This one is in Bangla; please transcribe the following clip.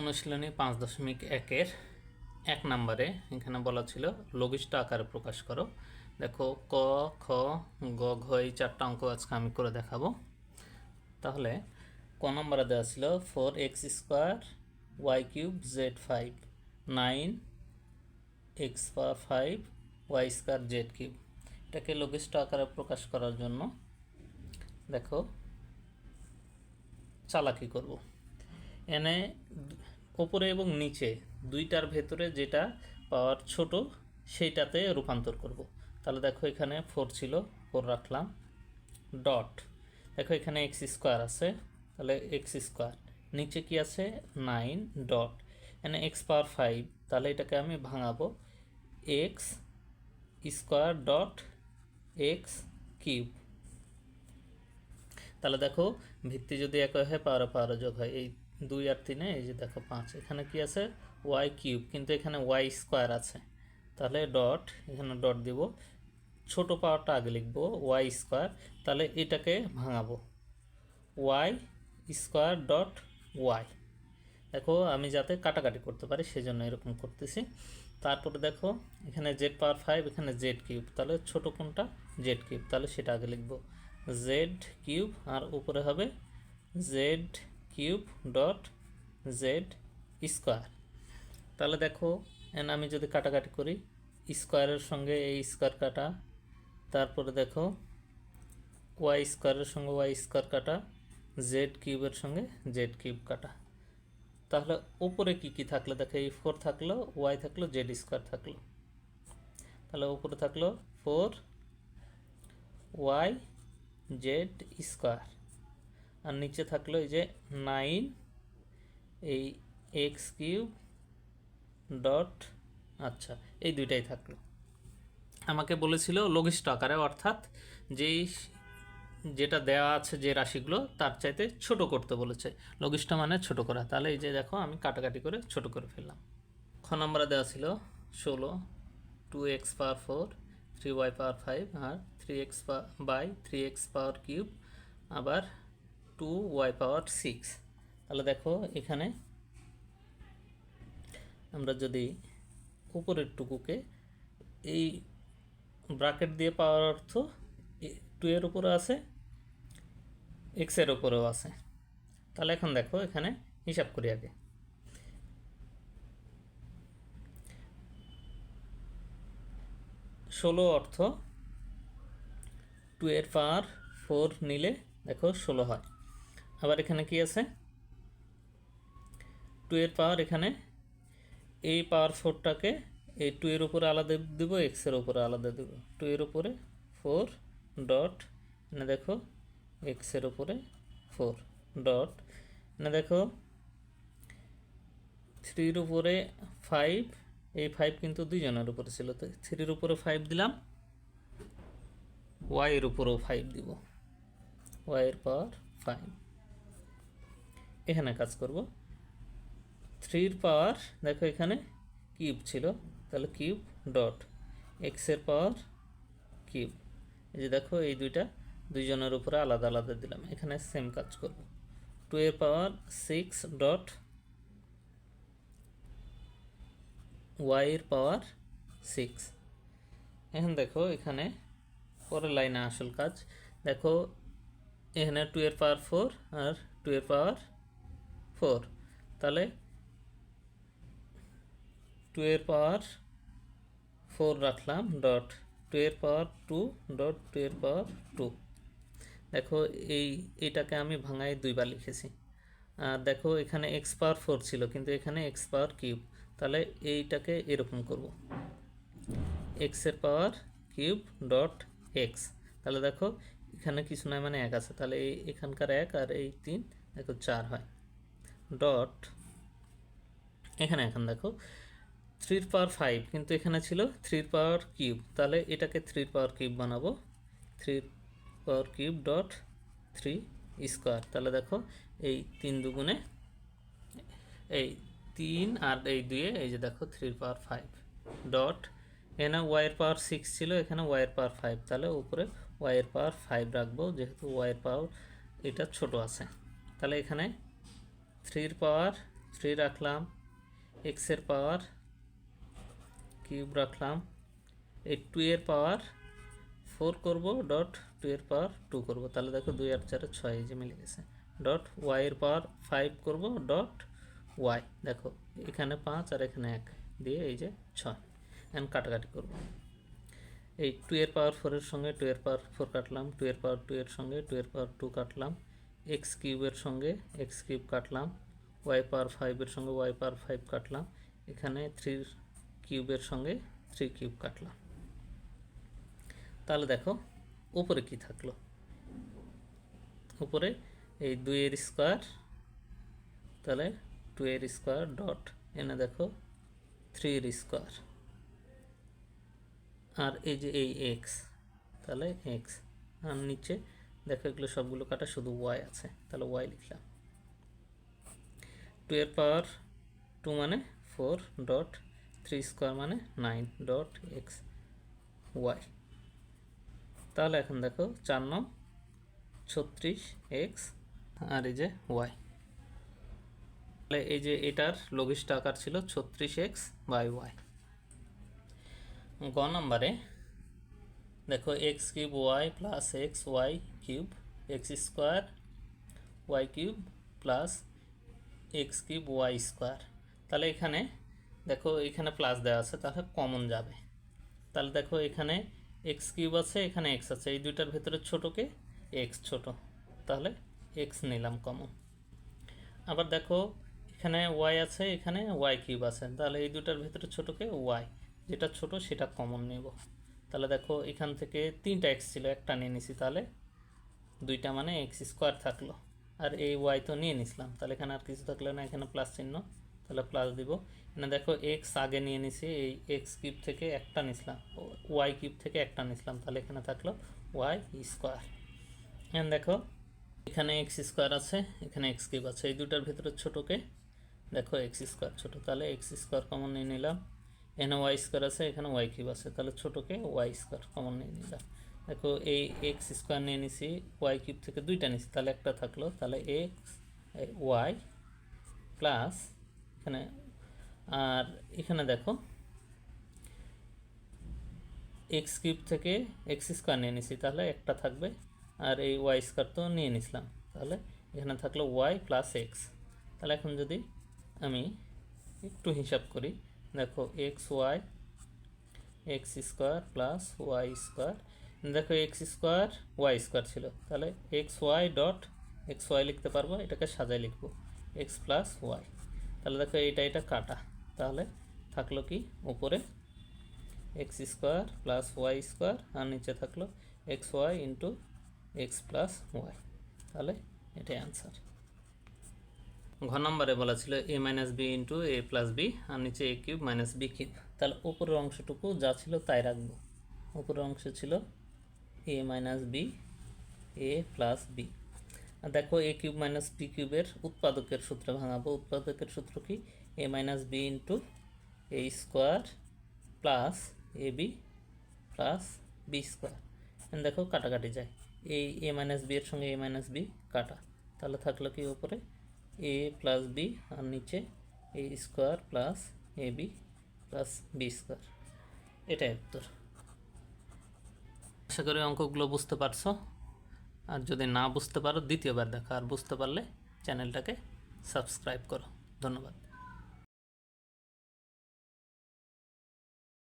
অনুশীলনী পাঁচ দশমিক একের এক নম্বরে এখানে বলা ছিল, লঘিষ্ঠ আকারে প্রকাশ করো। দেখো, ক, খ, গ, ঘ, এই চারটা অঙ্ক আজকে আমি করে দেখাবো। তাহলে ক নম্বরে দেওয়া ছিল, four X square Y cube Z five, nine X power five Y square Z cube. এটাকে লঘিষ্ঠ আকারে প্রকাশ করার জন্য দেখো, চালাকি করব। এনে ওপরে এবং নিচে দুইটার ভেতরে যেটা পাওয়ার ছোট, সেইটাতে রূপান্তর করব। তাহলে দেখো এখানে ফোর ছিল ফোর রাখলাম। ডট দেখো এখানে এক্স স্কোয়ার আছে, তাহলে এক্স স্কোয়ার নিচে কি আছে? নাইন ডট এখানে এক্স পাওয়ার ফাইভ তাহলে এটাকে আমি ভাঙাবো। X square dot X cube তাহলে দেখো, ভিত্তি যদি এক হয় পাওয়ার পাওয়ার যোগ হয়, এই দুই আর তিনে, এই যে দেখো পাঁচ। এখানে কি আছে? ওয়াই কিউব কিন্তু এখানে ওয়াই স্কোয়ার আছে। তাহলে ডট এখানে ডট দিব। ছোট পাওয়ারটা আগে লিখব ওয়াই স্কোয়ার তাহলে এটাকে ভাঙাবো। ওয়াই স্কোয়ার ডট ওয়াই দেখো, আমি যাতে কাটাকাটি করতে পারি, সেজন্য এরকম করতেছি। তারপরে দেখো, এখানে জেড পাওয়ার ফাইভ এখানে জেড কিউব তাহলে ছোট কোনটা? জেড কিউব তাহলে সেটা আগে লিখব। জেড কিউব আর উপরে হবে z cube dot z square. তাহলে দেখো, এন আমি যদি কাটাকাটি করি, স্কোয়ারের সঙ্গে এই স্কোয়ার কাটা, তারপরে দেখো, ওয়াই স্কোয়ারের সঙ্গে ওয়াই স্কোয়ার কাটা, জেড কিউবের সঙ্গে জেড কিউব কাটা। তাহলে উপরে কি কি থাকল? দেখো, এই ফোর থাকল, ওয়াই থাকল, জেড স্কোয়ার থাকল। তাহলে উপরে থাকল ফোর, ওয়াই, জেড স্কোয়ার। আর নিচে থাকল এই যে নাইন, এই এক্স কিউব ডট আচ্ছা এই দুইটাই থাকল। আমাকে বলেছিল লঘিষ্ঠ আকারে, অর্থাৎ যেই যেটা দেওয়া আছে যে রাশিগুলো, তার চাইতে ছোট করতে বলেছে। লঘিষ্ঠ মানে ছোট করা। তাহলে এই যে দেখো, আমি কাটাকাটি করে ছোট করে ফেললাম। খ নম্বরে দেওয়া ছিল ষোলো two x power four three y power five R three x by three x power cube আবার টু ওয়াই পাওয়ার সিক্স তাহলে দেখো এখানে আমরা যদি উপরের টুকুকে এই ব্রাকেট দিয়ে পাওয়ার অর্থ টু এর উপরে আছে এক্সের উপরেও আছে। তাহলে এখন দেখো এখানে হিসাব করি আগে। ষোলো অর্থ টু এর পাওয়ার ফোর নিলে দেখো ষোলো হয়। আবার এখানে কি আছে? টু এর পাওয়ার এখানে। এই পাওয়ার ফোরটাকে এই টু এর উপরে আলাদা দেবো এক্সের উপরে আলাদা দেবো। টু এর উপরে ফোর ডট এনে দেখো এক্সের উপরে ফোর ডট এনে দেখো থ্রির উপরে ফাইভ এই ফাইভ কিন্তু দুইজনের উপরে ছিল। তো থ্রির উপরে ফাইভ দিলাম ওয়াইয়ের উপরেও ফাইভ দিব। ওয়াইয়ের পাওয়ার ফাইভ এখানে কাজ করব। থ্রির পাওয়ার, দেখো এখানে কিউব ছিল, তাহলে কিউব ডট। এক্সের পাওয়ার কিউব। এই যে দেখো, এই দুইটা দুইজনের উপরে আলাদা আলাদা দিলাম। এখানে সেম কাজ করব। টু এর পাওয়ার সিক্স ডট ওয়াইয়ের পাওয়ার সিক্স। এখন দেখো, এখানে পরের লাইনে আসল কাজ। দেখো, এখানে টু এর পাওয়ার ফোর আর টু এর পাওয়ার ফোর। তাহলে টু এর পাওয়ার ফোর রাখলাম ডট টু এর পাওয়ার টু ডট টু এর পাওয়ার টু দেখো এই, এটাকে আমি ভাঙায় দুইবার লিখেছি। আর দেখো এখানে এক্স পাওয়ার ফোর ছিল, কিন্তু এখানে এক্স পাওয়ার কিউব তাহলে এইটাকে এরকম করব। এক্সের পাওয়ার কিউব ডট এক্স তাহলে দেখো এখানে কিছু নয় মানে এক আছে। তাহলে এই এখানকার এক আর এই তিন, দেখো চার হয়। ডট, এখানে, এখন দেখো থ্রির পাওয়ার ফাইভ কিন্তু এখানে ছিল থ্রির পাওয়ার কিউব তাহলে এটাকে থ্রির পাওয়ার কিউব বানাবো থ্রির power cube dot three square তাহলে দেখো, এই তিন দুগুণে, এই তিন আর এই দুয়ে, এই যে দেখো থ্রির পাওয়ার ফাইভ ডট এখানে ওয়াইয়ের পাওয়ার সিক্স ছিল, এখানে ওয়াইয়ের পাওয়ার ফাইভ তাহলে উপরে ওয়াইয়ের পাওয়ার ফাইভ রাখব, যেহেতু ওয়াইয়ের পাওয়ার এটা ছোট আছে, তাহলে এখানে থ্রির পাওয়ার, থ্রি রাখলাম এক্সের পাওয়ার, কিউব রাখলাম এই টু এর পাওয়ার, ফোর করব, ডট টু এর পাওয়ার, টু করব। তাহলে দেখো দুই আর চারে ছয় যে মিলে গেছে। ডট ওয়াই এর পাওয়ার, ফাইভ করব, ডট ওয়াই। দেখো, এখানে পাঁচ আর এখানে এক দিয়ে এই যে ছয়। অ্যান্ড কাটাকাটি করব। এই টু এর পাওয়ার ফোরের সঙ্গে, টু এর পাওয়ার ফোর কাটলাম, টু এর পাওয়ার টু এর সঙ্গে, টু এর পাওয়ার টু কাটলাম। এক্স কিউবের সঙ্গে এক্স কিউব কাটলাম ওয়াই পাওয়ার ফাইভের সঙ্গে ওয়াই পাওয়ার ফাইভ কাটলাম, এখানে থ্রির কিউবের সঙ্গে থ্রি কিউব কাটলাম। তাহলে দেখো, উপরে কি থাকল? উপরে এই দুইয়ের স্কোয়ার তাহলে টু এর স্কোয়ার ডট এনে দেখো থ্রির স্কোয়ার আর এই যে এই এক্স তাহলে এক্স আর নিচে দেখো এগুলো সবগুলো কাটা শুধু ওয়াই আছে। তাহলে ওয়াই লিখলাম। টু এর পাওয়ার টু মানে ফোর ডট থ্রি স্কোয়ার মানে নাইন ডট এক্স ওয়াই। তাহলে এখন দেখো চার নং ছত্রিশ এক্স আর এই যে ওয়াই। তাহলে এই যে এটার লঘিষ্ঠ আকার ছিল ছত্রিশ এক্স বাই ওয়াই। গ নম্বরে দেখো x cube y plus x y cube x square y cube plus x cube y square তাহলে এখানে দেখো এখানে প্লাস দেওয়া আছে, তাহলে কমন যাবে। তাহলে দেখো এখানে এক্স কিউব আছে, এখানে এক্স আছে, এই দুইটার ভেতরে ছোটোকে এক্স ছোট। তাহলে এক্স নিলাম কমন আবার দেখো এখানে ওয়াই আছে, এখানে ওয়াই কিউব আছে, তাহলে এই দুটার ভেতরে ছোটোকে ওয়াই যেটা ছোট সেটা কমন নেব। তাহলে দেখো, এখান থেকে তিনটা এক্স ছিল, একটা নিয়ে নিছি তাহলে। দুইটা মানে এক্স স্কোয়ার থাকল। আর এই ওয়াই তো নিয়ে নিছিলাম, তাহলে এখানে আর কিছু থাকল না, এখানে প্লাস চিহ্ন। তাহলে প্লাস দিব। এখানে দেখো এক্স আগে নিয়ে নিছি, এই এক্স কিউব থেকে একটা নিছিলাম ওয়াই কিউব থেকে একটা নিছিলাম, তাহলে এখানে থাকল ওয়াই স্কোয়ার এখানে দেখো, এখানে এক্স স্কোয়ার আছে, এখানে এক্স কিউব আছে, এই দুটার ভিতরে ছোটোকে। দেখো এক্স স্কোয়ার ছোটো, তাহলে এক্স স্কোয়ার কমন নিয়ে নিলাম। এখানে ওয়াই স্কোয়ার আছে, এখানে ওয়াই কিউব আছে। তাহলে ছোটোকে ওয়াই স্কোয়ার কমন নিয়ে নিলাম দেখো এই এক্স স্কোয়ার নিয়ে নিছি ওয়াই কিউব থেকে দুইটা নিছি, তাহলে একটা থাকল। তাহলে এক্স ওয়াই প্লাস এখানে, আর এখানে দেখো এক্স কিউব থেকে এক্স স্কোয়ার নিয়ে নিছি, তাহলে একটা থাকবে। আর এই ওয়াই স্কোয়ার তো নিয়ে নিছিলাম। তাহলে এখানে থাকল ওয়াই প্লাস এক্স তাহলে এখন যদি আমি একটু হিসাব করি দেখো x y x square plus y square দেখো এক্স স্কোয়ার ওয়াই স্কোয়ার ছিল। তাহলে x y dot x y লিখতে পারব, এটাকে সাজায় লিখব। এক্স প্লাস ওয়াই তাহলে দেখো এইটা, এটা কাটা। তাহলে থাকল কি? উপরে x square plus y square আর নিচে থাকল x y into x plus y তাহলে এটাই আনসার ঘ নম্বরে বলা ছিল a minus b into a plus b আর নিচে a cube minus b cube তাহলে উপরের অংশটুকু যা ছিল তাই রাখব। উপরের অংশ ছিল a minus b a plus b আর দেখো এ কিউব মাইনাস বি কিউবের উৎপাদকের সূত্রে ভাঙাবো। উৎপাদকের সূত্র কি? A minus b into a square plus a b plus b square দেখো কাটাকাটি যায়। এই এ মাইনাস বি এর সঙ্গে এ মাইনাস বি কাটা। তাহলে থাকল কি উপরে? এ প্লাস বি আর নিচে a square plus a b plus b square এটাই উত্তর। আশা করি অঙ্কগুলো বুঝতে পারছ। আর যদি না বুঝতে পারো, দ্বিতীয়বার দেখো। আর বুঝতে পারলে চ্যানেলটাকে সাবস্ক্রাইব করো। ধন্যবাদ।